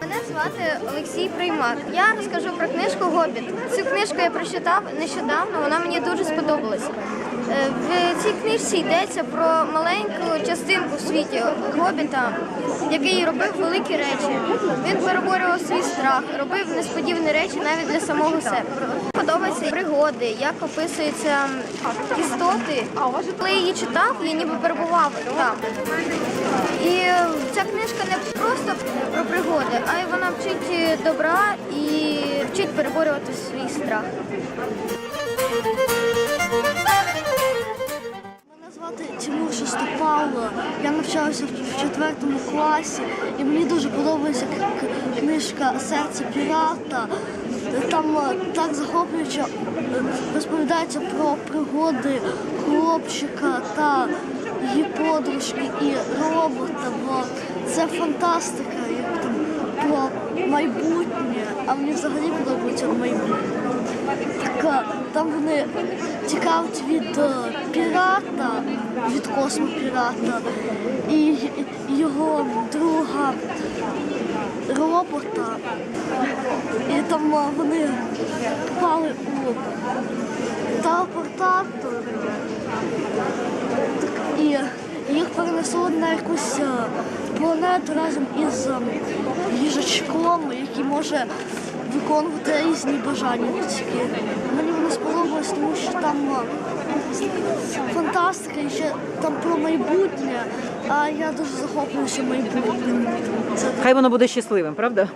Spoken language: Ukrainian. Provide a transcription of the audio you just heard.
Мене звати Олексій Приймак. Я розкажу про книжку Гобіт. Цю книжку я прочитав нещодавно, вона мені дуже сподобалася. Е, В цій книжці йдеться про маленьку частинку в світі Гобіта, який робив великі речі. Він переборював свій страх, робив несподівані речі навіть для самого себе. Подобаються пригоди, як описуються істоти. Коли її читав, я ніби перебував там. Ця книжка не просто про пригоди, а й вона вчить добра і вчить переборювати свій страх. Мене звати Тимур Шестопало. Я навчаюся в четвертому класі, і мені дуже подобається книжка Серце пірата. Там е, так захоплююче е, розповідається про пригоди хлопчика та її подружки і робота. Бо це фантастика, як там про майбутнє, а мені взагалі подобається майбутнє. Так, там вони тікають від е, пірата, від космопірата і його друга робота. І там е, вони попали у телепортатор. Так, і їх перенесло на якусь планету разом із е, їжачком, який може виконувати різні бажання людські. Мені воно сподобалось, тому що там е, фантастика і ще там про майбутнє, а я дуже захоплююся майбутнім. Хай воно буде щасливим, правда?